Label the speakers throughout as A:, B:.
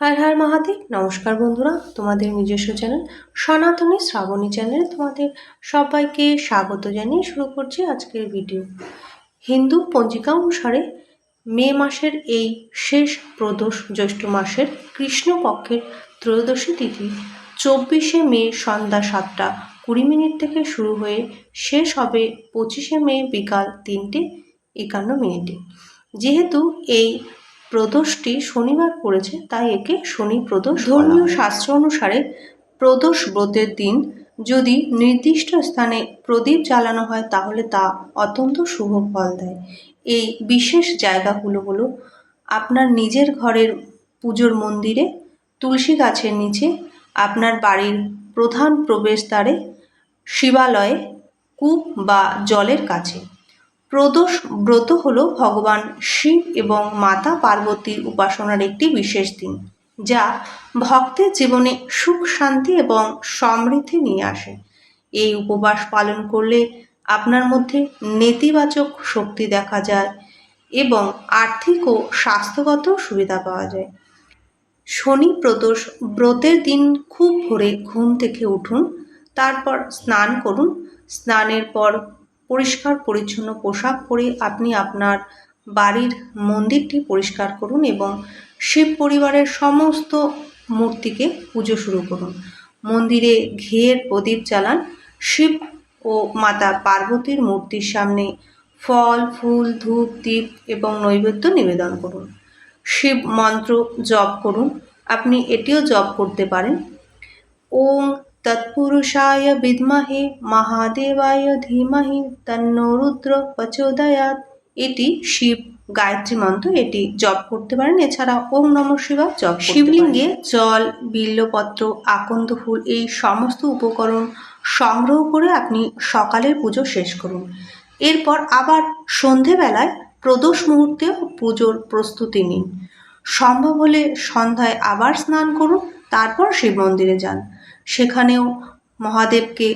A: হার হার মহাদেব, নমস্কার বন্ধুরা, তোমাদের নিজস্ব চ্যানেল সনাতনী শ্রাবণী চ্যানেলে তোমাদের সবাইকে স্বাগত জানিয়ে শুরু করছি আজকের ভিডিও। হিন্দু পঞ্জিকা অনুসারে মে মাসের এই শেষ প্রদোষ জ্যৈষ্ঠ মাসের কৃষ্ণপক্ষের ত্রয়োদশী তিথি চব্বিশে মে সন্ধ্যা সাতটা কুড়ি মিনিট থেকে শুরু হয়ে শেষ হবে পঁচিশে মে বিকাল তিনটে একান্ন মিনিটে। যেহেতু এই প্রদোষটি শনিবার পড়েছে, তাই একে শনি প্রদোষ ধর্মীয় শাস্ত্র অনুসারে প্রদোষ ব্রতের দিন যদি নির্দিষ্ট স্থানে প্রদীপ জ্বালানো হয়, তাহলে তা অত্যন্ত শুভ ফল দেয়। এই বিশেষ জায়গাগুলো হলো আপনার নিজের ঘরের পুজোর মন্দিরে, তুলসী গাছের নিচে, আপনার বাড়ির প্রধান প্রবেশদ্বারে, শিবালয়ে, কূপ বা জলের কাছে। প্রদোষ ব্রত হল ভগবান শিব এবং মাতা পার্বতীর উপাসনার একটি বিশেষ দিন, যা ভক্তের জীবনে সুখ, শান্তি এবং সমৃদ্ধি নিয়ে আসে। এই উপবাস পালন করলে আপনার মধ্যে নেতিবাচক শক্তি দেখা যায় এবং আর্থিক ও স্বাস্থ্যগত সুবিধা পাওয়া যায়। শনি প্রদোষ ব্রতের দিন খুব ভোরে ঘুম থেকে উঠুন, তারপর স্নান করুন। স্নানের পর পরিষ্কার, পরিচ্ছন্ন পোশাক পরে, আপনি আপনার বাড়ির মন্দিরটি পরিষ্কার করুন এবং শিব পরিবারের সমস্ত মূর্তিকে পুজো শুরু করুন। মন্দিরে ঘিয়ের প্রদীপ জ্বালান, শিব ও মাতা পার্বতীর মূর্তির সামনে ফল, ফুল, ধূপ দ্বীপ এবং নৈবেদ্য নিবেদন করুন। শিব মন্ত্র জপ করুন, আপনি এটিও জপ করতে পারেন। ওম তৎপুরুষায় বিদ্মহে মহাদেবায় ধীমহি তন্নো রুদ্র প্রচোদয়াত এটি শিব গায়ত্রী মন্ত্র, এটি জপ করতে পারেন। এছাড়া ওম নম শিবা জপ শিবলিঙ্গে জল, বিল্লপত্র, আকন্দ ফুল, এই সমস্ত উপকরণ সংগ্রহ করে আপনি সকালের পুজো শেষ করুন। এরপর আবার সন্ধেবেলায় প্রদোষ মুহূর্তে পুজোর প্রস্তুতি নিন। সম্ভব হলে সন্ধ্যায় আবার স্নান করুন, তারপর শিব মন্দিরে যান। সেখানেও মহাদেবকে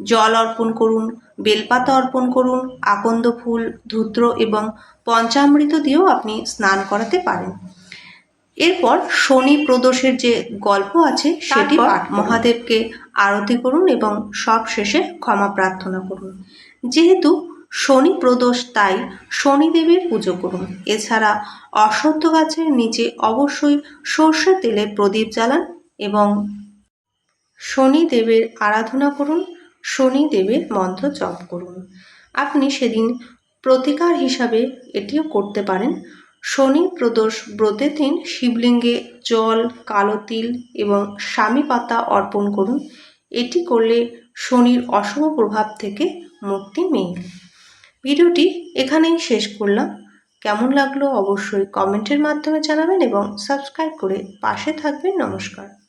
A: জল অর্পণ করুন বেলপাতা অর্পণ করুন আকন্দ ফুল ধূত্র এবং পঞ্চামৃত দিয়েও আপনি স্নান করাতে পারেন। এরপর শনি প্রদোষের যে গল্প আছে সেটি মহাদেবকে আরতি করুন এবং সব শেষে ক্ষমা প্রার্থনা করুন। যেহেতু শনি প্রদোষ তাই শনিদেবের পুজো করুন। এছাড়া অশ্বত্থ গাছের নিচে অবশ্যই সর্ষের তেলে প্রদীপ জ্বালান এবং শনিদেবের আরাধনা করুন, শনিদেবের মন্ত্র জপ করুন। আপনি সেদিন প্রতিকার হিসাবে এটিও করতে পারেন। শনি প্রদোষ ব্রতের দিন শিবলিঙ্গে জল, কালো তিল এবং স্বামী পাতা অর্পণ করুন। এটি করলে শনির অশুভ প্রভাব থেকে মুক্তি মেলে। ভিডিওটি এখানেই শেষ করলাম। কেমন লাগল অবশ্যই কমেন্টের মাধ্যমে জানাবেন এবং সাবস্ক্রাইব করে পাশে থাকবেন। নমস্কার।